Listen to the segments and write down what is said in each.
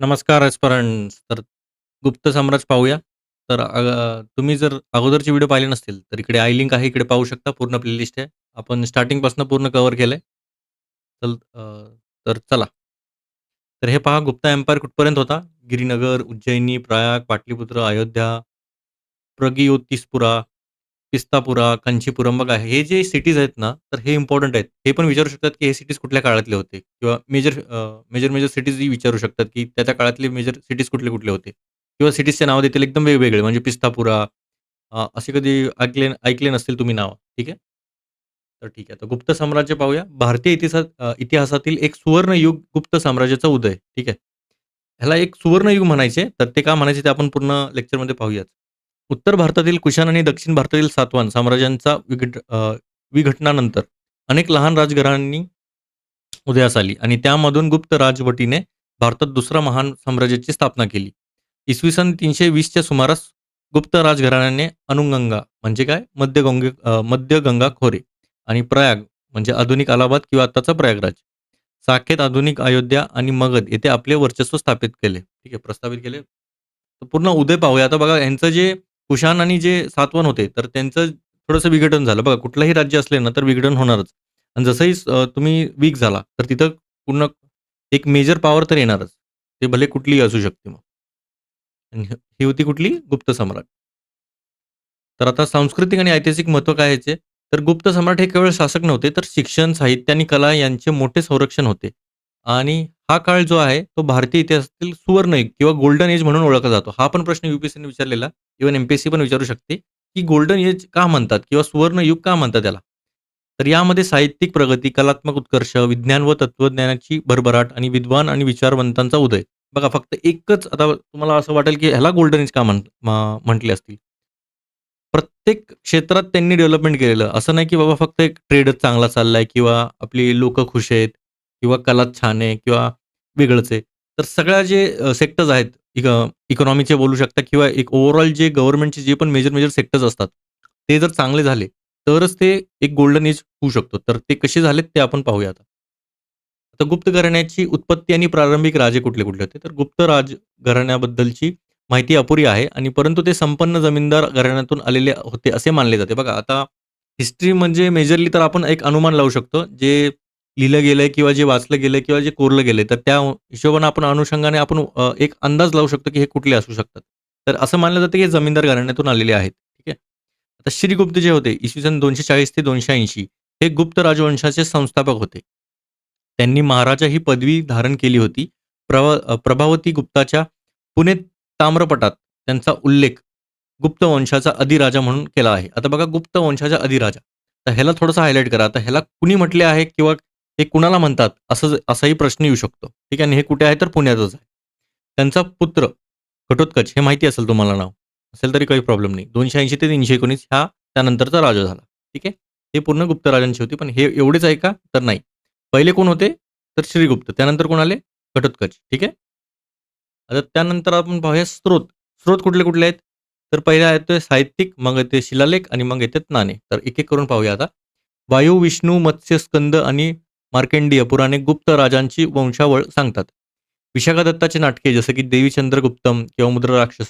नमस्कार एस्पिरंट्स. तर गुप्त साम्राज्य पाहूया. तर अ, तुम्ही जर अगोदरचे व्हिडिओ पाहिले नसतील, तर इकडे आय लिंक आहे. इकडे पाहू शकता. पूर्ण प्लेलिस्ट आहे. आपण स्टार्टिंगपासून पूर्ण कव्हर केलंय. चल अ, तर चला. तर हे पहा गुप्ता एम्पायर कुठपर्यंत होता. गिरिनगर, उज्जैनी, प्रयाग, पाटलीपुत्र, अयोध्या, प्रगियोतिसपुरा, पिस्तापुरा, कांचीपुरम बघा हे जे सिटीज आहेत ना, तर हे इम्पोर्टंट आहेत. हे पण विचारू शकतात, की हे सिटीज कुठल्या काळातले होते किंवा मेजर अ, मेजर, मेजर सिटीजही विचारू शकतात, की त्या, त्या काळातले मेजर सिटीज कुठले-कुठले होते किंवा सिटीजचे नाव देतील एकदम वेगवेगळे म्हणजे पिस्तापुरा अ, असे कधी ऐकले ऐकले नसतील तुम्ही नावं. ठीक आहे. तर ठीक आहे. तर गुप्त साम्राज्य पाहूया. भारतीय इतिहासात अ, इतिहासातील एक सुवर्णयुग गुप्त साम्राज्याचा उदय. ठीक आहे. ह्याला एक सुवर्णयुग म्हणायचे. तर ते का म्हणायचे ते आपण पूर्ण लेक्चरमध्ये पाहूयाच. उत्तर भारतातील कुशाण आणि दक्षिण भारतातील सातवान साम्राज्यांचा विघट विघटनानंतर अनेक लहान राजघराण्यांनी उदयास आली आणि त्यामधून गुप्त राजवटीने भारतात दुसऱ्या महान साम्राज्याची स्थापना केली. इसवी सन तीनशे वीसच्या सुमारास गुप्त राजघराण्याने अनुगंगा म्हणजे काय मध्य गंगे मध्य गंगा खोरे आणि प्रयाग म्हणजे आधुनिक अलाहाबाद किंवा आत्ताचा प्रयागराज, साखेत आधुनिक अयोध्या आणि मगध येथे आपले वर्चस्व स्थापित केले. ठीक आहे, प्रस्थापित केले. पूर्ण उदय पाहूया. आता बघा यांचं जे कुशाण आणि जे सातवन होते, तर त्यांचं थोडंसं विघटन झालं. बघा कुठलंही राज्य असले ना, तर विघटन होणारच. आणि जसंही तुम्ही वीक झाला, तर तिथं पूर्ण एक मेजर पॉवर तर येणारच. ते भले कुठलीही असू शकते मग. ही होती कुठली? गुप्त सम्राट. तर आता सांस्कृतिक आणि ऐतिहासिक महत्त्व काय याचे? तर गुप्त सम्राट हे केवळ शासक नव्हते, तर शिक्षण, साहित्य आणि कला यांचे मोठे संरक्षण होते. आणि हा काळ जो आहे, तो भारतीय इतिहासातील सुवर्णयुग किंवा गोल्डन एज म्हणून ओळखला जातो. हा पण प्रश्न युपीएससीने विचारलेला, इव्हन एमपीएससी पण विचारू शकते, की गोल्डन एज का म्हणतात? किंवा सुवर्णयुग का म्हणतात त्याला? तर यामध्ये साहित्यिक प्रगती, कलात्मक उत्कर्ष, विज्ञान व तत्वज्ञानाची भरभराट आणि विद्वान आणि विचारवंतांचा उदय. बघा फक्त एकच आता तुम्हाला असं वाटेल, की ह्याला गोल्डन एज का म्हण म्हटले असतील? प्रत्येक क्षेत्रात त्यांनी डेव्हलपमेंट केलेलं. असं नाही, की बाबा फक्त एक ट्रेडच चांगला चाललाय किंवा आपली लोक खुश आहेत किंवा कला छान आहे किंवा वेगळंच आहे. तर सगळ्या जे सेक्टर्स आहेत, इक इकॉनॉमीचे बोलू शकता किंवा एक ओव्हरऑल जे गव्हर्नमेंटचे जे पण मेजर-मेजर सेक्टर्स असतात, ते जर चांगले झाले, तरच ते एक गोल्डन एज होऊ शकतो. तर ते कसे झालेत ते आपण पाहूया आता. आता गुप्त घराण्याची उत्पत्ती आणि प्रारंभिक राजे कुठले-कुठले होते? तर गुप्त राज घराण्याबद्दलची माहिती अपुरी आहे आणि परंतु ते संपन्न जमीनदार घराण्यातून आलेले होते असे मानले जाते. बघा आता हिस्ट्री म्हणजे मेजरली तर आपण एक अनुमान लावू शकतो. जे लिहिलं गेलंय किंवा जे वाचलं गेलंय किंवा जे कोरलं गेलंय, तर त्या हिशोबाने आपण अनुषंगाने आपण अ, एक अंदाज लावू शकतो, की हे कुठले असू शकतात. तर असं मानलं जातं, की हे जमीनदार घराण्यातून आलेले आहेत. ठीक आहे. आता श्रीगुप्त जे होते, इसवी सन 240 ते 280 हे गुप्त राजवंशाचे संस्थापक होते. त्यांनी महाराजा ही पदवी धारण केली होती. प्रभ प्रभावती गुप्ताच्या पुणे ताम्रपटात त्यांचा उल्लेख गुप्त वंशाचा अधिराजा म्हणून केला आहे. आता बघा गुप्त वंशाचा अधिराजा. तर ह्याला थोडंसं हायलाइट करा. आता ह्याला कुणी म्हटले आहे किंवा हे कुणाला म्हणतात? असं असाही प्रश्न येऊ शकतो. ठीक आहे. आणि हे कुठे आहे? तर पुण्यातच आहे. त्यांचा पुत्र घटोत्कच हे माहिती असेल तुम्हाला नाव. असेल तरी काही प्रॉब्लेम नाही. 280 ते 319 हा त्यानंतरचा राजा झाला. ठीक आहे. हे पूर्ण गुप्त राजांची होती. पण हे एवढेच आहे का? तर नाही. पहिले कोण होते? तर श्रीगुप्त. त्यानंतर कोण आले? घटोत्कच. ठीक आहे. आता त्यानंतर आपण पाहूया स्रोत. स्रोत कुठले-कुठले आहेत? तर पहिला येतोय साहित्यिक, मग येते शिलालेख आणि मग येतात नाणे. तर एक-एक करून पाहूया आता. वायू, विष्णू, मत्स्य, स्कंद आणि मार्केंडीय पुराणे गुप्त राजांची वंशावळ सांगतात. विशाखादत्ताची नाटके जसं की देवीचंद्र गुप्तम किंवा मुद्रा राक्षस,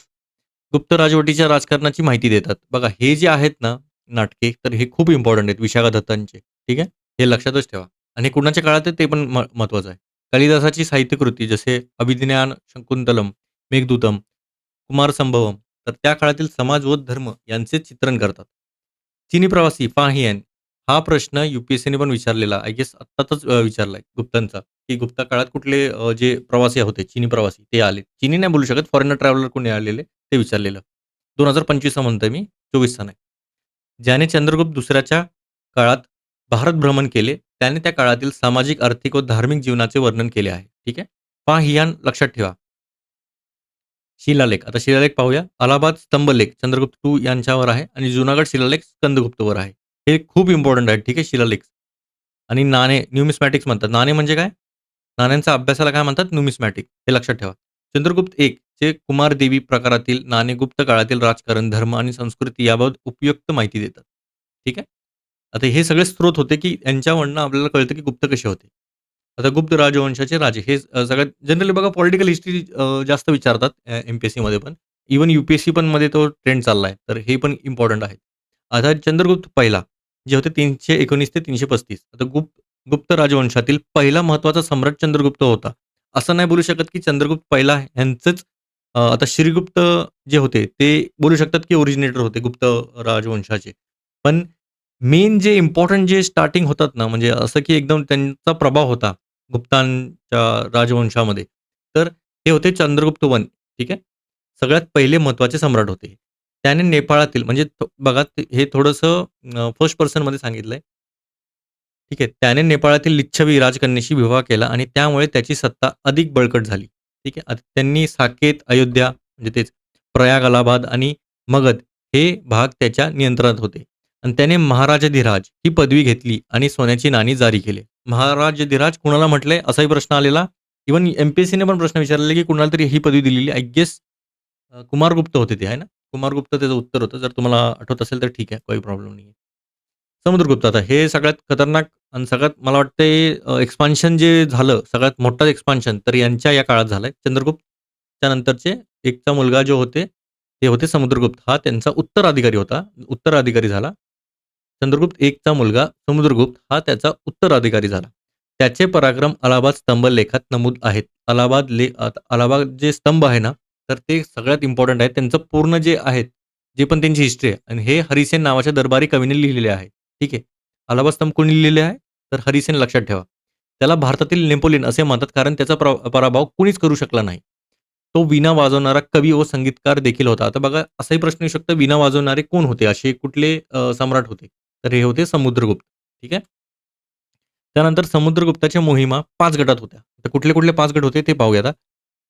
गुप्त राजवटीच्या राजकारणाची माहिती देतात. बघा हे जे आहेत ना नाटके, तर हे खूप इम्पॉर्टंट आहेत विशाखादत्तांचे. ठीक आहे. हे लक्षातच ठेवा. आणि कुणाच्या काळात आहे ते पण महत्वाचं आहे. कालिदासाची साहित्यकृती जसे अभिज्ञान शंकुंतलम मेघदूतम, कुमार संभवम तर त्या काळातील समाज व धर्म यांचे चित्रण करतात. चिनी प्रवासी फाहियन हा प्रश्न यू-पी-एस-सीने पण विचारलेला आय गेस आत्ताच अ, विचारलाय गुप्तांचा, की गुप्ता काळात कुठले अ, जे प्रवासी होते, चिनी प्रवासी ते आले. चिनी नाही बोलू शकत, फॉरेनर ट्रॅव्हलर कोणी आलेले ते विचारलेलं. 2025चं म्हणतोय मी, 24चा नाही. ज्याने चंद्रगुप्त दुसऱ्याच्या काळात भारत भ्रमण केले, त्याने त्या काळातील सामाजिक, आर्थिक व धार्मिक जीवनाचे वर्णन केले आहे. ठीक आहे. फाहियान लक्षात ठेवा. शिलालेख. आता शिलालेख पाहूया. अलाहाबाद स्तंभलेख चंद्रगुप्त टू यांच्यावर आहे आणि जुनागड शिलालेख स्कंदगुप्तवर आहे. हे खूप इम्पॉर्टंट आहे. ठीक आहे शिलालेख. आणि नाणे न्यूमिस्मॅटिक्स म्हणतात. नाणे म्हणजे काय? नाण्यांच्या अभ्यासाला काय म्हणतात? न्यूमिस्मॅटिक. हे लक्षात ठेवा. चंद्रगुप्त एक चे कुमारदेवी प्रकारातील नाणे गुप्त काळातील राजकारण, धर्म आणि संस्कृती याबाबत उपयुक्त माहिती देतात. ठीक आहे. आता हे सगळे स्रोत होते, की यांच्यावरनं आपल्याला कळतं, की गुप्त कसे होते. आता गुप्त राजवंशाचे राजे हे सगळ्यात जनरली बघा पॉलिटिकल हिस्ट्री जास्त विचारतात एम-पी-एस-सीमध्ये पण. इव्हन यू-पी-एस-सी पण मध्ये तो ट्रेंड चाललाय. तर हे पण इम्पॉर्टंट आहे. आता चंद्रगुप्त पहिला जे होते 319 ते 335 आता गुप्त गुप्त राजवंशातील पहिला महत्त्वाचा सम्राट चंद्रगुप्त होता. असं नाही बोलू शकत की चंद्रगुप्त पहिला ह्यांचंच आता श्रीगुप्त जे होते ते बोलू शकतात की ओरिजिनेटर होते गुप्त राजवंशाचे. पण मेन जे इम्पॉर्टंट जे स्टार्टिंग होतात ना, म्हणजे असं की एकदम त्यांचा प्रभाव होता गुप्तांच्या राजवंशामध्ये. तर हे होते चंद्रगुप्त वन ठीक आहे. सगळ्यात पहिले महत्त्वाचे सम्राट होते. त्याने नेपाळातील म्हणजे बघा हे थोडंसं फर्स्ट पर्सनमध्ये सांगितलंय. ठीक आहे. त्याने नेपाळातील लिच्छवी राजकन्येशी विवाह केला आणि त्यामुळे त्याची सत्ता अधिक बळकट झाली. ठीक आहे. त्यांनी साकेत, अयोध्या म्हणजे तेच प्रयाग, अलाहाबाद आणि मगध हे भाग त्याच्या नियंत्रणात होते आणि त्याने महाराजाधिराज ही पदवी घेतली आणि सोन्याची नाणी जारी केली. महाराजधिराज कुणाला म्हटलंय असाही प्रश्न आलेला. इव्हन एम-पी-एस-सीने पण प्रश्न विचारलेला की कुणाला तरी ही पदवी दिलेली. आय गेस अ, कुमारगुप्त होते ते आहे ना? कुमारगुप्त त्याचं उत्तर होतं. जर तुम्हाला आठवत असेल तर ठीक आहे. काही प्रॉब्लेम नाहीये. समुद्रगुप्त आता हे सगळ्यात खतरनाक आणि सगळ्यात मला वाटतंय एक्सपान्शन जे झालं, सगळ्यात मोठं एक्सपान्शन तर यांच्या या काळात झालंय. चंद्रगुप्त नंतरचे एकचा मुलगा जे होते, ते होते समुद्रगुप्त. हा त्यांचा उत्तराधिकारी होता. उत्तराधिकारी झाला. चंद्रगुप्त एकचा मुलगा समुद्रगुप्त हा त्याचा उत्तराधिकारी झाला. त्याचे पराक्रम अलाहाबाद स्तंभ लेखात नमूद आहेत. अलाहाबाद ले अलाहाबाद जे स्तंभ आहे ना, तर ते सगळ्यात इम्पॉर्टंट आहे. त्यांचं पूर्ण जे आहेत, जे पण त्यांची हिस्ट्री आहे आणि हे हरिसेन नावाच्या दरबारी कवीने लिहिलेले आहे. ठीक आहे. अलाहाबाद कोणी लिहिलेले आहे? तर हरिसेन लक्षात ठेवा. त्याला भारतातील नेपोलियन असे म्हणतात कारण त्याचा प्र पराभव कुणीच करू शकला नाही. तो वीणा वाजवणारा कवी व संगीतकार देखील होता. आता बघा असाही प्रश्न येऊ शकतो वीणा वाजवणारे कोण होते? असे कुठले अ, सम्राट होते? तर हे होते समुद्रगुप्त. ठीक आहे. त्यानंतर समुद्रगुप्ताच्या मोहिमा 5 गटात होत्या. तर कुठले-कुठले 5 गट होते ते पाहूया आता.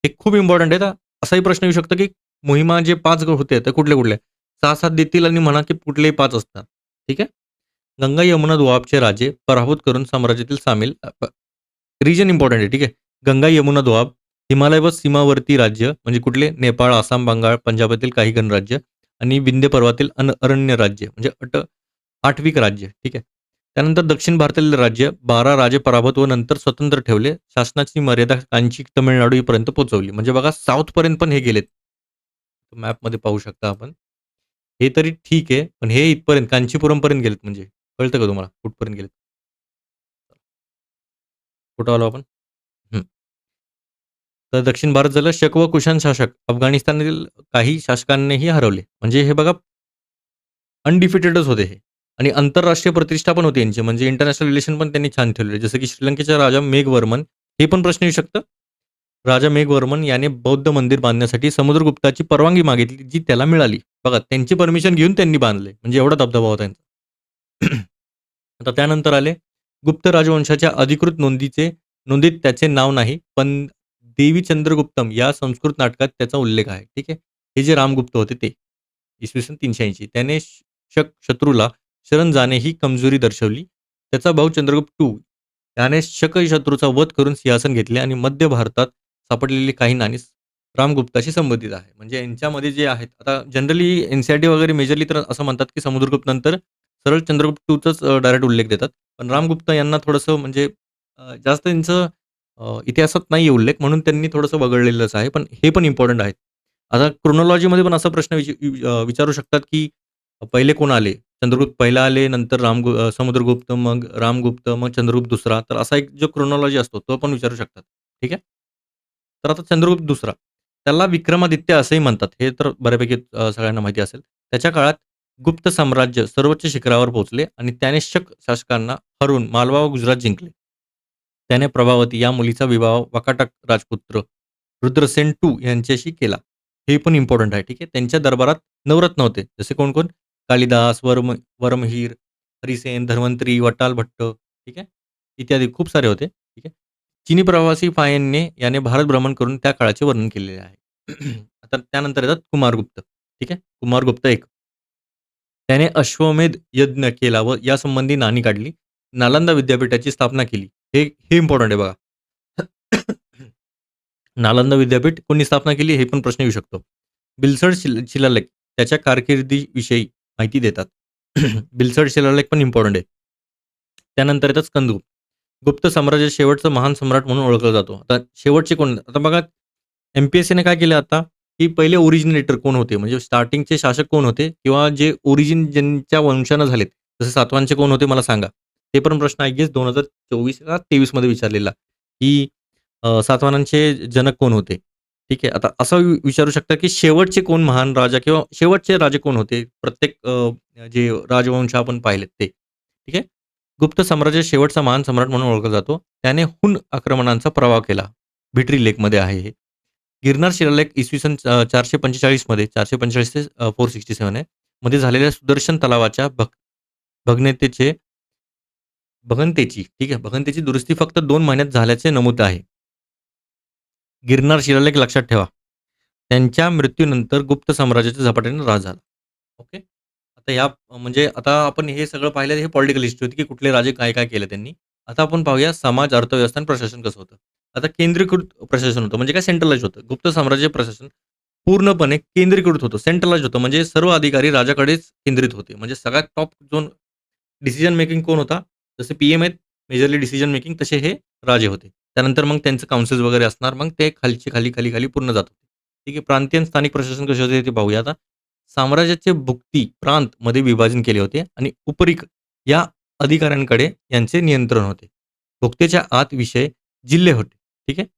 हे खूप इम्पॉर्टंट आहे. आता असाही प्रश्न येऊ शकतो की मोहिमा जे पाच होते तर कुठले-कुठले? 6-7 देतील आणि म्हणा की कुठलेही पाच असतात. ठीक आहे. गंगा, यमुना दोआबचे राजे पराभूत करून साम्राज्यातील सामील रिजन इम्पॉर्टंट आहे. ठीक आहे. गंगा, यमुना दोआब, हिमालय व सीमावर्ती राज्य म्हणजे कुठले? नेपाळ, आसाम, बंगाल, पंजाबातील काही गणराज्य आणि विंध्य पर्वातील अन अरण्य राज्य म्हणजे अट आठविक राज्य. ठीक आहे. त्यानंतर दक्षिण भारतातील राज्य 12 राजे पराभूत व नंतर स्वतंत्र ठेवले. शासनाची मर्यादा कांची, तमिळनाडू येईपर्यंत पोहोचवली. म्हणजे बघा साऊथपर्यंत पण हे गेलेत. मॅपमध्ये पाहू शकता आपण. हे तरी ठीक आहे. पण हे इथपर्यंत कांचीपुरमपर्यंत गेलेत म्हणजे. कळतं का तुम्हाला कुठपर्यंत गेलेत? कुठं आलो आपण? तर दक्षिण भारत झालं. शक व कुशान शासक अफगाणिस्तानातील काही शासकांनीही हरवले. म्हणजे हे बघा अनडिफिटेडच होते हे आणि आंतरराष्ट्रीय प्रतिष्ठा पण होती यांची. म्हणजे इंटरनॅशनल रिलेशन पण त्यांनी छान ठेवले. जसं की श्रीलंकेच्या राजा मेघवर्मन हे पण प्रश्न येऊ शकतं. राजा मेघवर्मन याने बौद्ध मंदिर बांधण्यासाठी समुद्रगुप्ताची परवानगी मागितली, जी त्याला मिळाली. बघा त्यांची परमिशन घेऊन त्यांनी बांधले. म्हणजे एवढा दबदबा होता त्यांचा. आता त्यानंतर आले गुप्त राजवंशाच्या अधिकृत नोंदीचे नोंदीत त्याचे नाव नाही. पण देवी चंद्रगुप्तम या संस्कृत नाटकात त्याचा उल्लेख आहे. ठीक आहे. हे जे रामगुप्त होते ते. इसवी सन 380 त्याने शक शत्रूला शरण जाणे ही कमजोरी दर्शवली. त्याचा भाऊ चंद्रगुप्त टू याने शक शत्रूचा वध करून सिंहासन घेतले आणि मध्य भारतात सापडलेली काही नाणी रामगुप्ताशी संबंधित आहे. म्हणजे यांच्यामध्ये जे आहेत आता जनरली एनसीआरडी वगैरे मेजरली तर असं म्हणतात की समुद्रगुप्त नंतर सरळ चंद्रगुप्त टूचाच डायरेक्ट उल्लेख देतात. पण रामगुप्त यांना थोडंसं म्हणजे जास्त त्यांचं इतिहासात नाही उल्लेख म्हणून त्यांनी थोडंसं वगळलेलंच आहे. पण हे पण इम्पॉर्टंट आहे. आता क्रोनॉलॉजीमध्ये पण असा प्रश्न विचारू शकतात की पहिले कोण आले? चंद्रगुप्त पहिला आले, नंतर रामगु अ, समुद्रगुप्त, मग रामगुप्त, मग चंद्रगुप्त दुसरा. तर असा एक जो क्रोनॉलॉजी असतो तो पण विचारू शकतात. ठीक आहे. तर आता चंद्रगुप्त दुसरा. त्याला विक्रमादित्य असंही म्हणतात. हे तर बऱ्यापैकी अ, सगळ्यांना माहिती असेल. त्याच्या काळात गुप्त साम्राज्य सर्वोच्च शिखरावर पोहोचले आणि त्याने शक शासकांना हरवून मालवा व गुजरात जिंकले. त्याने प्रभावती या मुलीचा विवाह वाकाटक राजपुत्र रुद्रसेन टू यांच्याशी केला. हे पण इम्पोर्टंट आहे. ठीक आहे. त्यांच्या दरबारात नवरत्न होते. जसे कोण-कोण? कालिदास, वर्म वर्महीर, हरिसेन, धन्वंतरी, वटाल भट्ट. ठीक आहे. इत्यादी खूप सारे होते. ठीक आहे. चिनी प्रवासी फायेनने याने भारत भ्रमण करून त्या काळाचे वर्णन केलेले आहे. आता त्यानंतर येतात कुमारगुप्त. ठीक आहे. कुमारगुप्त एक त्याने अश्वमेध यज्ञ केला व यासंबंधी नाणी काढली. नालंदा विद्यापीठाची स्थापना केली. हे हे इम्पॉर्टंट आहे बघा. नालंदा विद्यापीठ कोणी स्थापना केली? हे पण प्रश्न येऊ शकतो. बिलसड शिल शिलालेख त्याच्या कारकिर्दीविषयी माहिती देतात. बिलसड शिलालेख पण इम्पॉर्टंट आहे. त्यानंतर येतात स्कंदगुप्त. गुप्त साम्राज्य शेवटचा महान सम्राट म्हणून ओळखला जातो. आता शेवटचे कोण? आता बघा एम-पी-एस-सीने काय केलं आता, की पहिले ओरिजिनेटर कोण होते? म्हणजे स्टार्टिंगचे शासक कोण होते? किंवा जे ओरिजिन ज्यांच्या वंशानं झालेत, जसे सातवांचे कोण होते मला सांगा. ते पण प्रश्न आहे गेस 2024 का 23 मध्ये विचारलेला, की सातवानांचे जनक कोण होते? ठीक आहे. आता असं विचारू शकता, की शेवटचे कोण महान राजा किंवा शेवटचे राजे कोण होते? प्रत्येक अ, जे राजवंश आपण पाहिलेत ते. ठीक आहे. गुप्त साम्राज्य शेवटचा महान सम्राट म्हणून ओळखला जातो. त्याने हुन आक्रमणांचा प्रवाह केला. भिटरी लेकमध्ये आहे हे. गिरनार शिलालेख इसवी सन अ, 445 मध्ये 445 ते फोर सिक्स्टी सेवन आहे. मध्ये झालेल्या सुदर्शन तलावाच्या भग भग्नतेचे भगनतेची ठीक आहे. भगनतेची दुरुस्ती फक्त दोन महिन्यात झाल्याचे नमूद आहे. गिरनार शिलालेख लक्षात ठेवा. त्यांच्या मृत्यूनंतर गुप्त साम्राज्याच्या झपाट्याने राज झाला. ओके. आता या म्हणजे आता आपण हे सगळं पाहिलं हे पॉलिटिकल हिस्ट्री होती, की कुठले राजे काय-काय केलं त्यांनी. आता आपण पाहूया समाज, अर्थव्यवस्था आणि प्रशासन कसं होतं. आता केंद्रीकृत प्रशासन होतं म्हणजे काय सेंट्रलाइज होतं. गुप्त साम्राज्य प्रशासन पूर्णपणे केंद्रीकृत होतं, सेंट्रलाइज होतं. म्हणजे सर्व अधिकारी राजाकडेच केंद्रित होते. म्हणजे सगळ्यात टॉप जोन डिसिजन मेकिंग कोण होता? जसे पी-एम आहेत मेजरली डिसिजन मेकिंग तसे हे राजे होते. त्यानंतर मग त्यांचं काउन्सिल्स वगैरे असणार. मग ते खालची खाली, खाली, खाली पूर्ण जात होते. ठीक आहे. प्रांतीय स्थानिक प्रशासन कसे होते ते पाहूया आता. साम्राज्याचे भुक्ती प्रांत मध्ये विभाजन केले होते आणि उपरिक या अधिकाऱ्यांकडे यांचे नियंत्रण होते. भुक्तीच्या आत विषय जिल्हे होते. ठीक आहे.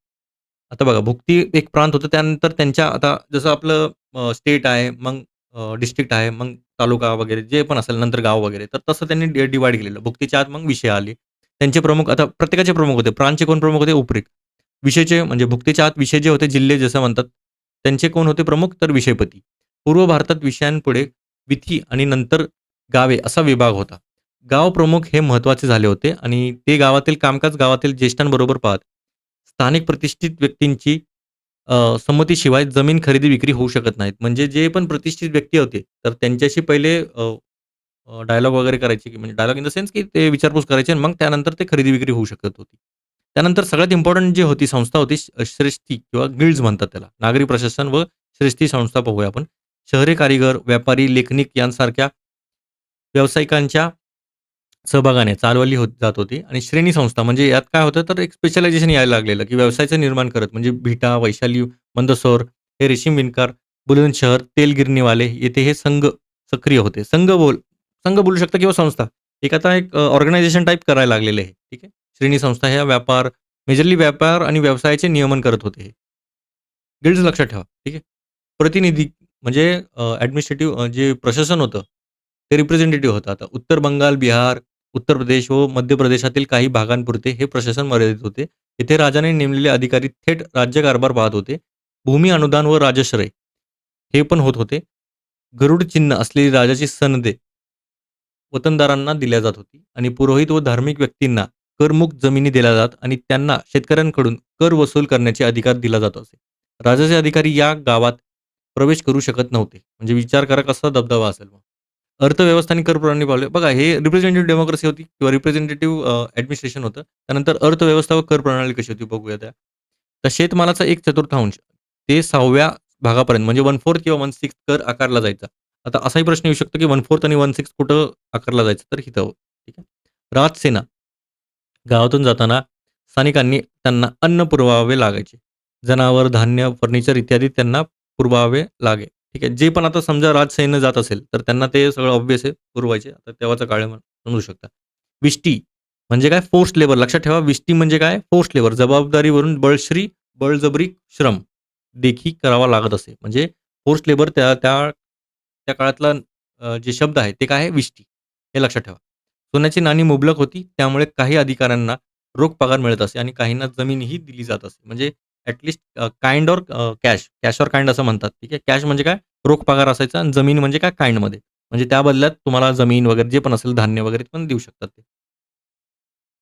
आता बघा भुक्ती एक प्रांत होतं. त्यानंतर त्यांच्या आता जसं आपलं स्टेट आहे, मग डिस्ट्रिक्ट आहे, मग तालुका वगैरे जे पण असेल नंतर गाव वगैरे तर तसं त्यांनी डिवाईड केलेलं. भुक्तीच्या आत मग विषय आले. त्यांचे प्रमुख आता प्रत्येकाचे प्रमुख होते. प्रांतचे कोण प्रमुख होते? उपरिक विषयचे म्हणजे भुक्तीच्या आत विषय जे होते जिल्हे जसं म्हणतात, त्यांचे कोण होते प्रमुख? तर विषयपती. पूर्व भारतात विषयांपुढे विथी आणि नंतर गावे असा विभाग होता. गाव प्रमुख हे महत्त्वाचे झाले होते आणि ते गावातील कामकाज गावातील ज्येष्ठांबरोबर पाहत. स्थानिक प्रतिष्ठित व्यक्तींची संमतीशिवाय जमीन खरेदी-विक्री होऊ शकत नाहीत. म्हणजे जे पण प्रतिष्ठित व्यक्ती होते, तर त्यांच्याशी पहिले डायलॉग वगैरे करायचे, की म्हणजे डायलॉग इन द सेन्स, की ते विचारपूस करायचे आणि मग त्यानंतर ते खरेदी-विक्री होऊ शकत होती. त्यानंतर सगळ्यात इम्पॉर्टंट जी होती संस्था होती श्रेष्ठी किंवा गिल्ड्स म्हणतात त्याला. नागरी प्रशासन व श्रेष्ठी संस्था पाहूया आपण. शहरी कारीगर, व्यापारी, लेखनिक यांसारख्या व्यावसायिकांच्या सहभागाने चालवली होत जात होती आणि श्रेणी संस्था म्हणजे यात काय होतं तर एक स्पेशलायझेशन यायला लागलेलं, की व्यवसायाचं निर्माण करत म्हणजे भिटा वैशाली, मंदसौर, हे रेशीम विणकर, बुलंदशहर, शहर तेलगिरणीवाले येथे हे संघ सक्रिय होते. संघ बोल संघ बोलू शकता किंवा संस्था. एक आता एक ऑर्गनायझेशन टाईप करायला लागलेले आहे. ठीक आहे. श्रेणी संस्था ह्या व्यापार मेजरली व्यापार आणि व्यवसायाचे नियमन करत होते गिल्ड्स लक्षात ठेवा. ठीक आहे. प्रतिनिधी म्हणजे ॲडमिनिस्ट्रेटिव्ह जे प्रशासन होतं, ते रिप्रेझेंटेटिव्ह होतं. आता उत्तर बंगाल, बिहार, उत्तर प्रदेश व मध्य प्रदेशातील काही भागांपुरते हे प्रशासन मर्यादित होते. येथे राजाने नेमलेले अधिकारी थेट राज्यकारभार पाहत होते. भूमी अनुदान व राजश्रय हे पण होत होते. गरुड चिन्ह असलेली राजाची सनदे वतनदारांना दिल्या जात होती आणि पुरोहित व धार्मिक व्यक्तींना करमुक्त जमिनी दिल्या जात आणि त्यांना शेतकऱ्यांकडून कर वसूल करण्याचे अधिकार दिला जात असे. राजाचे अधिकारी या गावात प्रवेश करू शकत नव्हते. म्हणजे विचार करा कसा दबदबा असेल मग. अर्थव्यवस्था आणि कर प्रणाली पावले बघा हे रिप्रेझेंटेटिव्ह डेमोक्रेसी होती किंवा रिप्रेझेंटेटिव्ह ऍडमिनिस्ट्रेशन ॲडमिनिस्ट्रेशन होतं. त्यानंतर अर्थव्यवस्था व कर प्रणाली कशी होती बघूया त्या. तर शेतमालाचा 1/4 ते सहाव्या भागापर्यंत म्हणजे 1/4 किंवा 1/6 कर आकारला जायचा. आता असाही प्रश्न येऊ शकतो, की 1/4 आणि 1/6 कुठं आकारला जायचं तर हिथं ठीक आहे. राजसेना गावातून जाताना स्थानिकांनी त्यांना अन्न पुरवावे लागायचे. जनावर, धान्य, फर्निचर इत्यादी त्यांना पुरवावे लागे. ठीक आहे. जे पण आता समजा राजसैन्य जात असेल, तर त्यांना ते सगळं ऑब्व्हियस आहे पुरवायचे. आता तेव्हाचा काळ समजू शकता. विष्टी म्हणजे काय? Force labour. लक्षात ठेवा विष्टी म्हणजे काय? Force labour. जबाबदारीवरून बळश्री, बळजबरी श्रम देखील करावा लागत असे. म्हणजे फोर्स लेबर त्या त्या त्या काळातला अ, जे शब्द आहे ते काय आहे? विष्टी. हे लक्षात ठेवा. सोन्याची नाणी मुबलक होती. त्यामुळे काही अधिकाऱ्यांना रोख पगार मिळत असे आणि काहींना जमीनही दिली जात असे. म्हणजे at least kind or cash. Cash or kind असं म्हणतात. ठीक आहे. कॅश म्हणजे काय? रोख पगार असायचा आणि जमीन म्हणजे काय? काइंडमध्ये. म्हणजे त्या बदल्यात तुम्हाला जमीन वगैरे जे पण असेल धान्य वगैरे पण देऊ शकतात ते.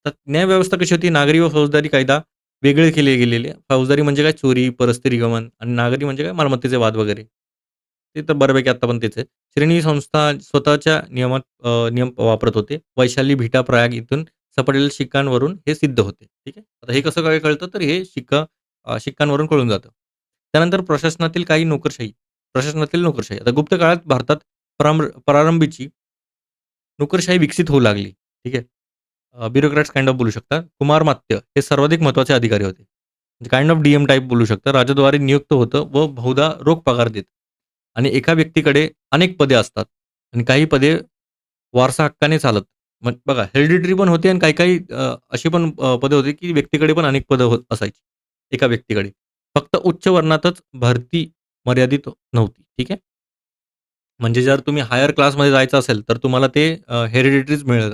तर न्यायव्यवस्था कशी होती? नागरी व फौजदारी कायदा वेगळे केले गेलेले. फौजदारी म्हणजे काय? चोरी, परस्त्री गमन आणि नागरी म्हणजे काय? मालमत्तेचे वाद वगैरे. ते तर बऱ्यापैकी आता पण तेच आहे. श्रेणी संस्था स्वतःच्या नियमात नियम वापरत होते. वैशाली, भीटा, प्रयाग इथून सापडलेल्या शिक्कांवरून हे सिद्ध होते. ठीक आहे. आता हे कसं काय कळतं? तर हे शिक्का शिक्कांवरून कळून जातं. त्यानंतर प्रशासनातील काही नोकरशाही. प्रशासनातील नोकरशाही. आता गुप्त काळात भारतात प्रारंभीची नोकरशाही विकसित होऊ लागली. ठीक आहे. ब्युरोक्रॅट्स काइंड ऑफ बोलू शकता. कुमारमात्य हे सर्वाधिक महत्त्वाचे अधिकारी होते. म्हणजे kind of DM type type बोलू शकता. राजाद्वारे नियुक्त होतं व बहुधा रोख पगार देत आणि एका व्यक्तीकडे अनेक पदे असतात आणि काही पदे वारसा हक्काने चालत. मग बघा हेरिडिटरी पण होते आणि काही-काही अशी पण पदे होती, की व्यक्तीकडे पण अनेक पदं होत असायची, एका व्यक्तीकडे. फक्त उच्च वर्णातच भरती मर्यादित नव्हती. ठीक आहे. म्हणजे जर तुम्ही हायर क्लासमध्ये जायचं असेल, तर तुम्हाला ते अ, हेरिडिटरीच मिळेल.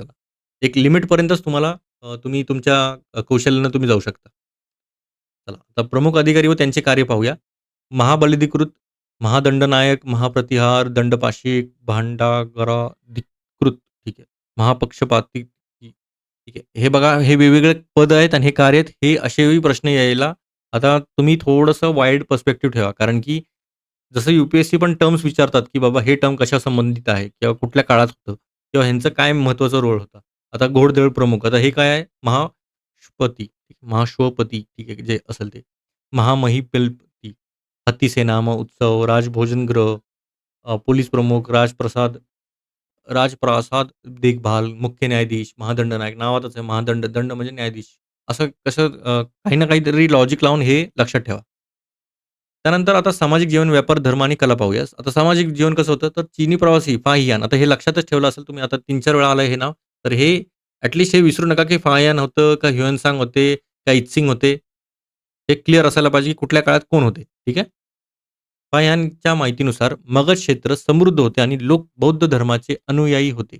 एक लिमिटपर्यंतच तुम्हाला तुम्ही तुमच्या कौशल्यानं कौशल्याने तुम्ही जाऊ शकता. चला, आता प्रमुख अधिकारी व त्यांचे कार्य पाहूया. महाबलाधिकृत, महादंडनायक, महाप्रतिहार, दंडपाशिक, भांडागाराधिकृत, ठीक आहे. महापक्षपाती, ठीक आहे. हे बघा, हे वेगवेगळे पद आहेत आणि हे कार्य आहेत. हे असेही प्रश्न यायला आता तुम्ही थोडंसं वाईड पर्स्पेक्टिव्ह ठेवा. कारण की जसं यू-पी-एस-सी पण टर्म्स विचारतात, की बाबा हे टर्म कशा संबंधित आहे किंवा कुठल्या काळात होतं किंवा ह्यांचं काय महत्त्वाचा रोल होता. आता घोडदळ प्रमुख, आता हे काय आहे? महापती महाश्वपती, ठीक आहे, जे असेल ते. महामहिपल हत्तीसेना, महोत्सव, राजभोजनगृह, अ, पोलीस प्रमुख, राजप्रसाद राजप्रासाद देखभाल, मुख्य न्यायाधीश, महादंड नायक नावातच आहे महादंड, दंड म्हणजे न्यायाधीश. असं कसं अ, काही ना काहीतरी लॉजिक लावून हे लक्षात ठेवा. त्यानंतर आता सामाजिक जीवन, व्यापार, धर्म आणि कला पाहूया. आता सामाजिक जीवन कसं होतं, तर चीनी प्रवासी फाहियान. आता हे लक्षातच ठेवलं असेल तुम्ही आता 3-4 वेळा आलं हे नाव. तर हे ॲटलीस्ट हे विसरू नका, की फाहियान होतं का ह्युएनसांग होते का इत्सिंग होते. हे क्लिअर असायला पाहिजे, की कुठल्या काळात कोण होते. ठीक आहे. पायांच्या माहितीनुसार मगध क्षेत्र समृद्ध होते आणि लोक बौद्ध धर्माचे अनुयायी होते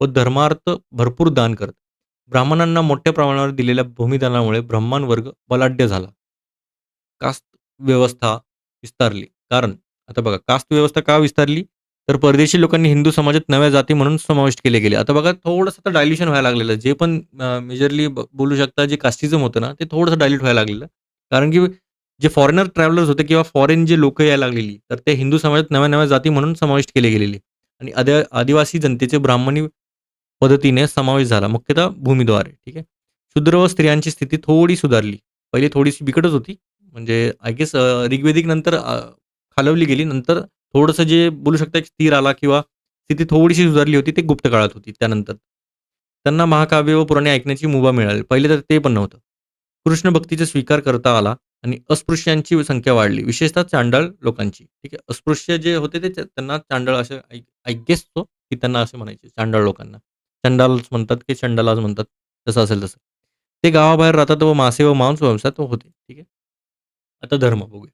व धर्मार्थ भरपूर दान करत. ब्राह्मणांना मोठ्या प्रमाणावर दिलेल्या भूमिदानामुळे ब्राह्मण वर्ग बलाढ्य झाला. कास्त व्यवस्था विस्तारली. कारण आता बघा कास्त व्यवस्था का विस्तारली? तर परदेशी लोकांनी हिंदू समाजात नव्या जाती म्हणून समाविष्ट केले गेले. आता बघा थोडंसं आता डायल्युशन व्हायला लागलेलं. जे पण मेजरली बोलू शकता जे कास्टिझम होतं ना, ते थोडंसं डायल्यूट व्हायला लागलेलं. कारण की जे फॉरेनर ट्रॅव्हलर्स होते किंवा फॉरेन जे लोकं यायला लागलेली, तर ते हिंदू समाजात नव्या-नव्या जाती म्हणून समाविष्ट केले गेलेले आणि आदि आदिवासी जनतेचे ब्राह्मणी पद्धतीने समावेश झाला, मुख्यतः भूमीद्वारे. ठीक आहे. शूद्र व स्त्रियांची स्थिती थोडी सुधारली. पहिली थोडीशी बिकटच होती. म्हणजे आय गेस ऋग्वेदिक नंतर खालवली गेली. नंतर थोडंसं जे बोलू शकता स्थिर आला किंवा स्थिती थोडीशी सुधारली होती, ते गुप्त काळात होती त्यानंतर. त्यांना महाकाव्य व पुराणे ऐकण्याची मुभा मिळाली. पहिले तर ते पण नव्हतं. कृष्ण भक्तीचा स्वीकार करता आला आणि अस्पृश्यांची संख्या वाढली. विशेषतः चांडाळ लोकांची. ठीक आहे. अस्पृश्य जे होते ते त्यांना चांडाळ असे आय गेस की त्यांना असे म्हणायचे चांडाळ लोकांना. चंडाल्स म्हणतात, की चंडालाज म्हणतात. जसं असेल तसं. ते गावाबाहेर राहतात व मासे व मांस व्यवसायात होते. ठीक आहे. आता धर्म बघूया.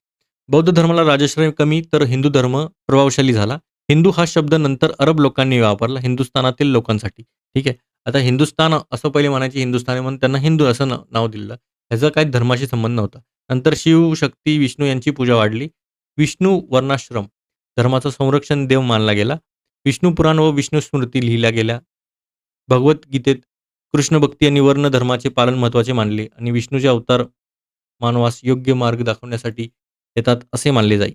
बौद्ध धर्माला राजश्रय कमी तर हिंदू धर्म प्रभावशाली झाला. हिंदू हा शब्द नंतर अरब लोकांनी वापरला हिंदुस्थानातील लोकांसाठी. ठीक आहे. आता हिंदुस्थान असं पहिले म्हणायचे हिंदुस्थानी म्हणून त्यांना हिंदू असं नाव दिलं ह्याचा काही धर्माशी संबंध नव्हता. नंतर शिव, शक्ती, विष्णू यांची पूजा वाढली. विष्णू वर्णाश्रम धर्माचं संरक्षण देव मानला गेला. विष्णू पुराण व विष्णू स्मृती लिहिल्या गेल्या. भगवद्गीतेत कृष्ण भक्ती आणि वर्ण धर्माचे पालन महत्त्वाचे मानले आणि विष्णूचे अवतार मानवास योग्य मार्ग दाखवण्यासाठी येतात असे मानले जाई.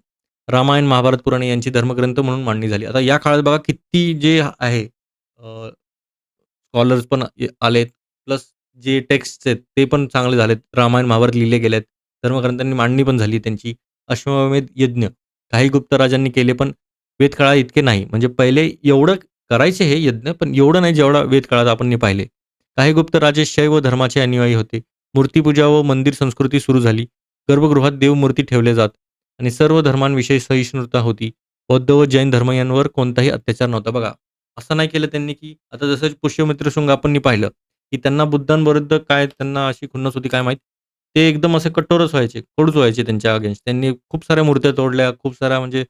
रामायण, महाभारत, पुराणे यांची धर्मग्रंथ म्हणून मांडणी झाली. आता या काळात बघा किती जे आहे स्कॉलर्स पण आलेत. प्लस जे टेक्स्ट आहेत ते पण चांगले झालेत. रामायण, महाभारत लिहिले गेलेत. धर्मग्रंथांनी मांडणी पण झाली त्यांची. अश्वमेध यज्ञ काही गुप्त राजांनी केले, पण वेदकाळा इतके नाही. म्हणजे पहिले एवढं करायचे हे यज्ञ, पण एवढं नाही जेवढा वेदकाळात आपण पाहिले. काही गुप्त राजे शैव धर्माचे अनुयायी होते. मूर्तीपूजा व मंदिर संस्कृती सुरू झाली. गर्भगृहात देवमूर्ती ठेवल्या जात आणि सर्व धर्मांविषयी सहिष्णुता होती. बौद्ध व जैन धर्म यांवर कोणताही अत्याचार नव्हता. बघा, असं नाही केलं त्यांनी, की आता जसं पुष्यमित्र शृंग आपण पाहिलं, की त्यांना बुद्धांविरुद्ध काय त्यांना अशी खुन्नस होती काय माहीत. ते एकदम असे कठोरच व्हायचे, कडूच व्हायचे त्यांच्या अगेन्स्ट. त्यांनी खूप साऱ्या मूर्त्या तोडल्या, खूप साऱ्या म्हणजे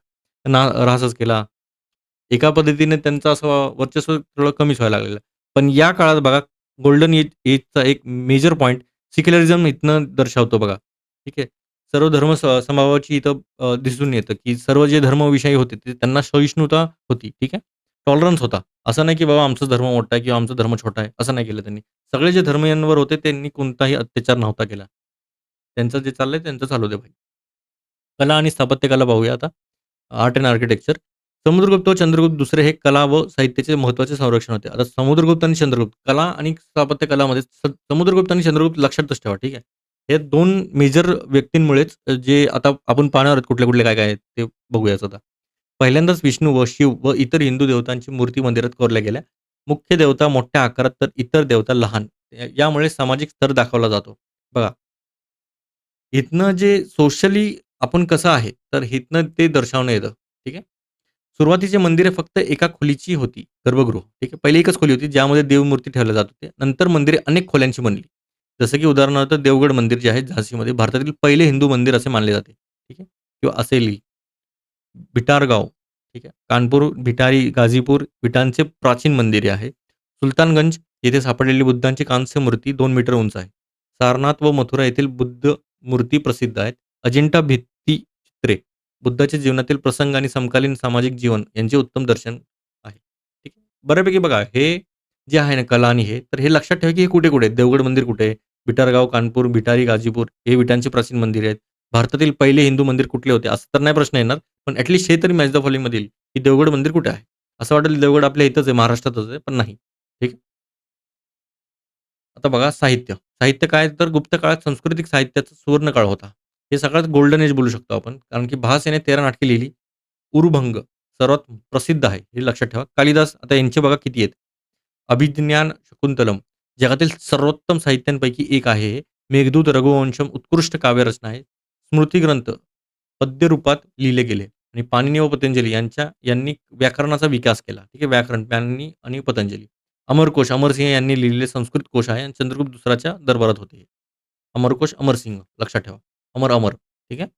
ना ऱ्हासच केला. एका पद्धतीने त्यांचं असं वर्चस्व थोडं कमीच व्हायला लागलेलं. पण या काळात बघा गोल्डन एज एजचा एक मेजर पॉईंट सिक्युलरिझम इथनं दर्शवतो बघा. ठीक आहे. सर्व धर्म स समभावाची इथं दिसून येतं, की सर्व जे धर्मविषयी होते ते त्यांना सहिष्णुता होती. ठीक आहे. टॉलरन्स होता. असं नाही, की बाबा आमचा धर्म मोठा आहे किंवा आमचा धर्म छोटा आहे. असं नाही केलं त्यांनी. सगळे जे धर्मियांवर होते त्यांनी कोणताही अत्याचार नव्हता केला. त्यांचं जे चाललंय त्यांचं चालू दे भाई. कला आणि स्थापत्यकला पाहूया आता. Art end architecture. समुद्रगुप्त व चंद्रगुप्त दुसरे हे कला व साहित्याचे महत्त्वाचे संरक्षण होते. आता समुद्रगुप्त आणि चंद्रगुप्त कला आणि स्थापत्यकलामध्ये स समुद्रगुप्त आणि चंद्रगुप्त लक्षातच ठेवा. ठीक आहे. हे 2 मेजर व्यक्तींमुळेच जे आता आपण पाहणार आहोत कुठले-कुठले काय-काय आहेत ते बघूयाच आता. पहिल्यांदाच विष्णू व शिव व इतर हिंदू देवतांची मूर्ती मंदिरात कोरल्या गेल्या. मुख्य देवता मोठ्या आकारात तर इतर देवता लहान. यामुळे सामाजिक स्तर दाखवला जातो. बघा. इथनं जे सोशली आपण कसं आहे, तर इथनं ते दर्शवणं येतं. ठीक आहे. सुरुवातीचे मंदिरे फक्त एका खोलीची होती, गर्भगृह. ठीक आहे. पहिली एकच खोली होती, ज्यामध्ये देवमूर्ती ठेवल्या जात होत्या. नंतर मंदिरे अनेक खोल्यांची बनली. जसं की उदाहरणार्थ देवगड मंदिर जे आहे झाशीमध्ये भारतातील पहिले हिंदू मंदिर असे मानले जाते. ठीक आहे. किंवा असेली भिटारगाव, ठीक आहे. कानपूर, भिटारी, गाझीपूर विटांचे प्राचीन मंदिरे आहे. सुलतानगंज येथे सापडलेली बुद्धांची कांस्य मूर्ती दोन मीटर उंच आहे. सारनाथ व मथुरा येथील बुद्ध मूर्ती प्रसिद्ध आहेत. अजिंठा भित्ती चित्रे बुद्धाच्या जीवनातील प्रसंग आणि समकालीन सामाजिक जीवन यांचे उत्तम दर्शन आहे. ठीक आहे. बऱ्यापैकी बघा हे जे आहे ना कला आणि हे, तर हे लक्षात ठेवा की हे कुठे-कुठे देवगड मंदिर कुठे बिटारगाव भिटारगाव, कानपूर, भिटारी, गाजीपूर हे विटांचे प्राचीन मंदिर आहेत. भारतातील पहिले हिंदू मंदिर कुठले होते? असं तर नाही प्रश्न येणार. पण ॲटलिस्ट हे तरी मॅच द फॉलिंगमधील की देवगड मंदिर कुठे आहे? असं वाटेल देवगड आपल्या इथंच आहे, महाराष्ट्रातच आहे, पण नाही. ठीक. आता बघा साहित्य. साहित्य काय तर गुप्त काळात सांस्कृतिक साहित्याचा सुवर्णकाळ होता. हे सगळ्यात गोल्डन एज बोलू शकतो आपण. कारण की भास याने 13 नाटके लिहिली. उरुभंग सर्वात प्रसिद्ध आहे, हे लक्षात ठेवा. कालिदास आता यांचे बघा किती आहेत. अभिज्ञान शकुंतलम जगातील सर्वोत्तम साहित्यांपैकी एक आहे मेघदूत, रघुवंशम उत्कृष्ट काव्यरचना आहे. स्मृतिग्रंथ पद्य रूपात लिहिले गेले आणि पाणिनी व पतंजली यांच्या यांनी व्याकरणाचा विकास केला. ठीक आहे. व्याकरण पाणिनी आणि पतंजली. अमरकोश अमरसिंह यांनी लिहिलेले संस्कृत कोश आहे आणि चंद्रगुप्त दुसराच्या दरबारात होते. अमरकोश अमरसिंह लक्षात ठेवा. अमर, अमर. ठीक आहे.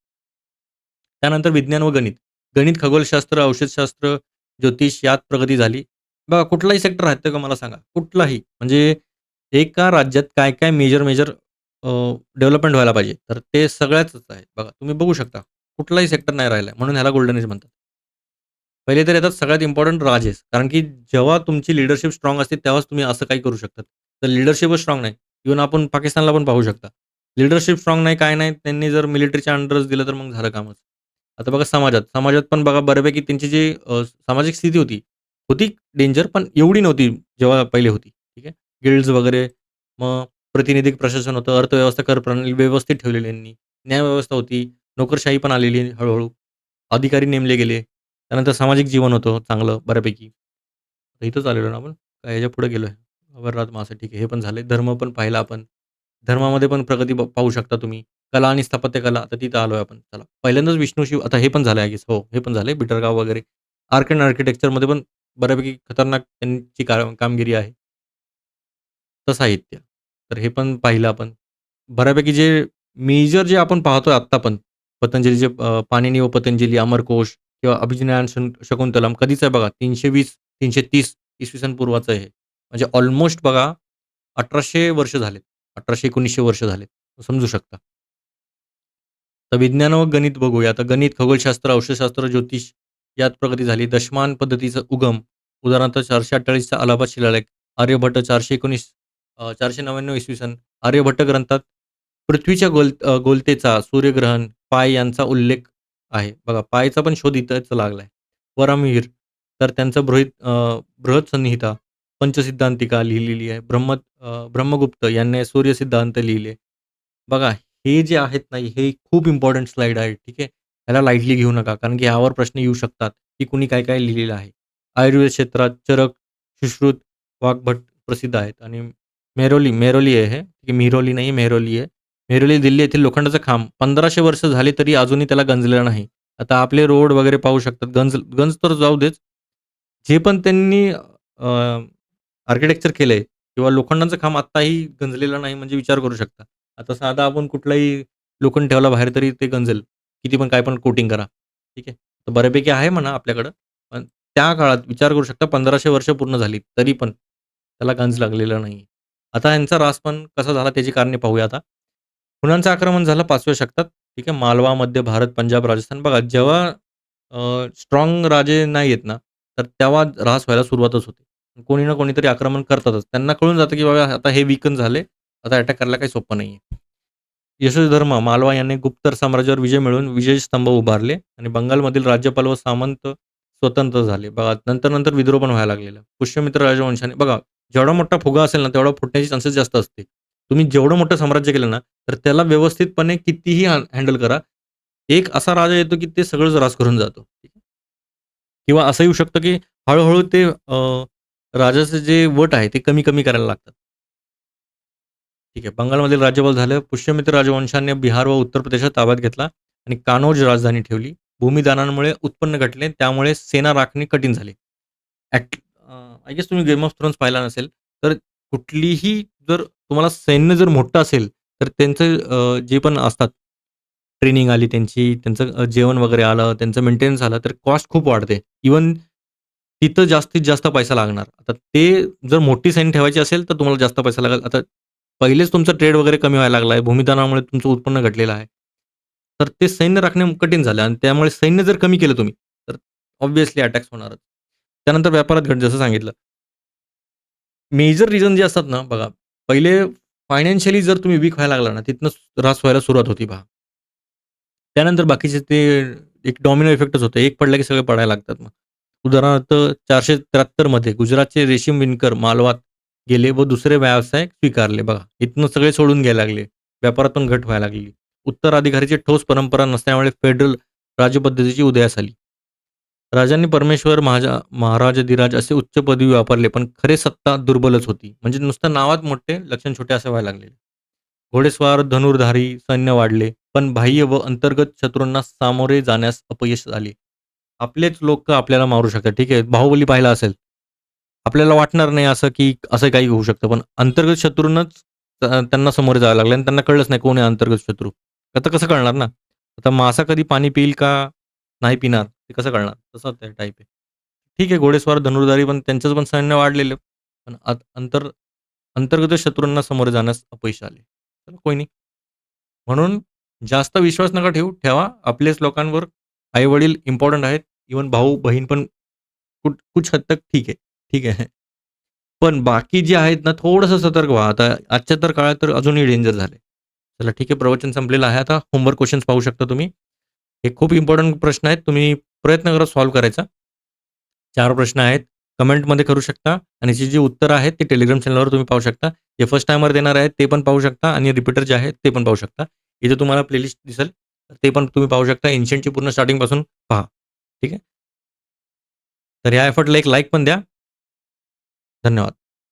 त्यानंतर विज्ञान व गणित. गणित, खगोलशास्त्र, औषधशास्त्र, ज्योतिष यात प्रगती झाली. बघा कुठलाही सेक्टर आहेत का मला सांगा? कुठलाही. म्हणजे एका राज्यात काय-काय मेजर-मेजर अ, डेव्हलपमेंट व्हायला पाहिजे. तर ते सगळ्याचच आहे. बघा तुम्ही बघू शकता. कुठलाही सेक्टर नाही राहिला म्हणून ह्याला गोल्डन एज म्हणतात. पहिले तर येतात सगळ्यात इम्पॉर्टंट राजेस. कारण की जेव्हा तुमची लीडरशिप स्ट्राँग असते, तेव्हाच तुम्ही असं काही करू शकतात. तर लीडरशिपच स्ट्रॉंग नाही. इव्हन आपण पाकिस्तानला पण पाहू शकता. लीडरशिप स्ट्राँग नाही, काय नाही. त्यांनी जर मिलिटरीच्या अंडरच दिलं, तर मग झालं कामच. आता बघा समाजात. समाजात पण बघा बऱ्यापैकी त्यांची जी सामाजिक स्थिती होती, होती डेंजर पण एवढी नव्हती, जेव्हा पहिले होती. ठीक आहे. गिल्ड्स वगैरे, मग प्रातिनिधिक प्रशासन होतं, अर्थव्यवस्था, कर प्रणाली व्यवस्थित ठेवलेली यांनी. न्यायव्यवस्था होती, नोकरशाही पण आलेली हळूहळू अधिकारी नेमले गेले. त्यानंतर सामाजिक जीवन होतं चांगलं बऱ्यापैकी. इथंच आलेलो ना आपण? काय ह्याच्या पुढे गेलोय? अमरनाथ मासे ठीक आहे. हे पण झाले. धर्म पण पाहिला आपण. धर्मामध्ये पण प्रगती पाहू शकता तुम्ही. कला आणि स्थापत्य कला आता तिथं आलोय आपण. चला. पहिल्यांदाच विष्णू शिव आता हे पण झालं आहे हो, हे पण झाले बिटरगाव वगैरे. आर्क अँड आर्किटेक्चरमध्ये पण बऱ्यापैकी खतरनाक त्यांची का कामगिरी आहे. तर साहित्य. तर हे पण पाहिलं आपण. बऱ्यापैकी जे मेजर जे आपण पाहतोय आत्ता पण, पतंजलीचे अ, पाणिनी व पतंजली, अमरकोश किंवा अभिज्ञान शं शाकुंतलम कधीच आहे बघा 320-330 इसवी सन पूर्वाचं आहे हे. म्हणजे ऑलमोस्ट बघा अठराशे वर्ष झालेत. अठराशे एकोणीसशे वर्ष झालेत. समजू शकता. तर विज्ञान व गणित बघूया. आता गणित, खगोलशास्त्र, औषधशास्त्र, ज्योतिष यात प्रगती झाली. दशमान पद्धतीचा उगम, उदाहरणार्थ 448 चा अलाहाबाद शिलालेख, आर्यभट्ट चारशे एकोणीस चारशे नव्याण्णव इसवी सन आर्यभट्ट ग्रंथात पृथ्वीच्या गोल गोलतेचा, सूर्यग्रहण, पाय यांचा उल्लेख आहे. बघा पायचा पण शोध इथंच लागलाय. वराहमिहिर तर त्यांचं बृहत अ, बृहत्संहिता, पंचसिद्धांतिका लिहिलेली आहे. ब्रह्म अ, ब्रह्मगुप्त यांनी सूर्यसिद्धांत लिहिले. बघा हे जे आहेत ना, हे खूप इम्पोर्टंट स्लाईड आहे. ठीक आहे. ह्याला लाईटली घेऊ नका. कारण की ह्यावर प्रश्न येऊ शकतात, की कुणी काय-काय लिहिलेलं आहे. आयुर्वेद क्षेत्रात चरक, सुश्रुत, वाग्भट प्रसिद्ध आहेत आणि मेहरौली मेहरौली आहे हे. मिहरौली नाही मेहरौली आहे. मेहरौली दिल्ली येथील लोखंडाचा खांब पंधराशे वर्ष झाली तरी अजूनही त्याला गंजलेला नाही. आता आपले रोड वगैरे पाहू शकतात. गंज गंज तर जाऊ देच. जे पण त्यांनी आर्किटेक्चर केलंय किंवा लोखंडाचं खांब आत्ताही गंजलेला नाही म्हणजे विचार करू शकता. आता साधा आपण कुठलाही लोखंड ठेवला बाहेर तरी ते गंजेल. किती पण काय पण कोटिंग करा. ठीक आहे. तर बऱ्यापैकी आहे म्हणा आपल्याकडं. पण त्या काळात विचार करू शकता पंधराशे वर्ष पूर्ण झाली, तरी पण त्याला गंज लागलेला नाही. आता ह्यांचा ऱ्हास पण कसा झाला त्याची कारणे पाहूया आता. हुणांचं आक्रमण झालं पाचव्या शकतात ठीक आहे. मालवा, मध्य भारत, पंजाब, राजस्थान बघा जेव्हा स्ट्रॉंग राजे नाही येत ना, तर तेव्हा ऱ्हास व्हायला सुरुवातच होते. कोणी ना कोणीतरी आक्रमण करतातच. त्यांना कळून जातं, की बाबा आता हे वीकन झाले. आता अटॅक करायला काही सोपं नाहीये. यशोधर्म मालवा यांनी गुप्तर साम्राज्यावर विजय मिळवून विजयस्तंभ उभारले आणि बंगालमधील राज्यपाल व सामंत स्वतंत्र झाले. बघा नंतर-नंतर विद्रोह पण व्हायला लागलेला. पुष्यमित्र राजवंशाने बघा जेवढा मोठा फुगा असेल ना, तेवढा फुटण्याची चान्सेस जास्त असते. तुम्ही जेवढं मोठं साम्राज्य केलं ना, तर त्याला व्यवस्थितपणे कितीही हँडल करा. एक असा राजा येतो, की ते सगळंच राज करून जातो. किंवा असं येऊ शकतं, की हळूहळू ते राजाचे जे वट आहे ते कमी-कमी करायला लागतात. ठीक आहे. बंगालमधील राज्यपाल झालं. पुष्यमित्र राजवंशाने बिहार व उत्तर प्रदेशात ताब्यात घेतला आणि कानोज राजधानी ठेवली. भूमिदानांमुळे उत्पन्न घटले. त्यामुळे सेना राखणे कठीण झाले. ॲक्ट आय गेस तुम्ही गेम ऑफ थ्रोन्स पाहिला नसेल, तर कुठलीही जर तुम्हाला सैन्य जर मोठं असेल, तर त्यांचं जे पण असतात, ट्रेनिंग आली त्यांची, त्यांचं जेवण वगैरे आलं, त्यांचं मेंटेनन्स आलं, तर कॉस्ट खूप वाढते. इव्हन तिथं जास्तीत जास्त पैसा लागणार. आता ते जर मोठी सैन्य ठेवायची असेल, तर तुम्हाला जास्त पैसा लागेल. आता पहिलेच तुमचा ट्रेड वगैरे कमी व्हायला लागला आहे. भूमिदानामुळे तुमचं उत्पन्न घटलेलं आहे. तर ते सैन्य राखणे कठीण झालं आणि त्यामुळे सैन्य जर कमी केलं तुम्ही, तर ऑब्व्हियसली अटॅक्स होणारच. त्यानंतर व्यापारात घट जसं सांगितलं. मेजर रिझन जे असतात ना, बघा, पहिले फायनान्शियली जर तुम्ही वीक व्हायला लागला ना, तिथनं ऱ्हास व्हायला सुरुवात होती पहा. त्यानंतर बाकीचे ते एक डॉमिनो इफेक्टच होते एक पडलं की सगळे पडायला लागतात मग. उदाहरणार्थ 473 मध्ये गुजरातचे रेशीम विणकर मालवात गेले व दुसरे व्यवसाय स्वीकारले बघा. इथनं सगळे सोडून घ्यायला लागले. व्यापारातून घट व्हायला लागली. उत्तराधिकारीची ठोस परंपरा नसल्यामुळे फेडरल राज्यपद्धतीची उदयास आली. राजांनी परमेश्वर, महाजा महाराजाधिराज असे उच्च पदवी वापरले, पण खरे सत्ता दुर्बलच होती. म्हणजे नुसतं नावात मोठे, लक्षण छोटे असे व्हायला लागले. घोडेस्वार, धनुर्धारी सैन्य वाढले, पण बाह्य व अंतर्गत शत्रूंना सामोरे जाण्यास अपयश आले. आपलेच लोक आपल्याला मारू शकतात. ठीक आहे, बाहुबली पाहिला असेल. आपल्याला वाटणार नाही असं, की असं काही होऊ शकतं, पण अंतर्गत शत्रूंनाच त्यांना समोर जावं लागलं आणि त्यांना कळलंच नाही कोण आहे अंतर्गत शत्रू. आता कसं कळणार ना? आता मासा कधी पाणी पिईल का नाही पिणार, ते कसं कळणार? तसं ते टाइप आहे. ठीक आहे, घोडेस्वार, धनुर्धारी पण त्यांचंच पण सैन्य वाढलेलं. पण आत अंतर अंतर्गत शत्रूंना सामोरे जाण्यास अपयश आले. चला कोई नाही म्हणून जास्त विश्वास नका ठेवू. ठेवा आपल्याच लोकांवर. आई-वडील इम्पोर्टंट आहेत. इव्हन भाऊ-बहीण पण कुठ कुछ हद तक ठीक आहे. ठीक आहे. पण बाकी जे आहेत ना, थोडंसं सतर्क व्हा. आता आजच्या तर काळात तर अजूनही डेंजर झाले. चला ठीक आहे, प्रवचन संपलेलं आहे आता. होमवर्क क्वेशन्स पाहू शकता तुम्ही. हे खूप इम्पोर्टंट प्रश्न आहेत. तुम्ही प्रयत्न करा सॉल्व्ह करायचा. चार प्रश्न आहेत. कमेंटमध्ये करू शकता आणि जी, जी उत्तरं आहेत ते टेलिग्राम चॅनलवर तुम्ही पाहू शकता. जे फर्स्ट टाइमवर देणार आहेत ते पण पाहू शकता आणि रिपीटर जे आहेत ते पण पाहू शकता. इथे तुम्हाला प्लेलिस्ट दिसेल. ते पण तुम्ही पाहू शकता. एन्शियंटची पूर्ण स्टार्टिंगपासून पहा. ठीक आहे. तर या एफर्टला एक लाईक पण द्या. धन्यवाद.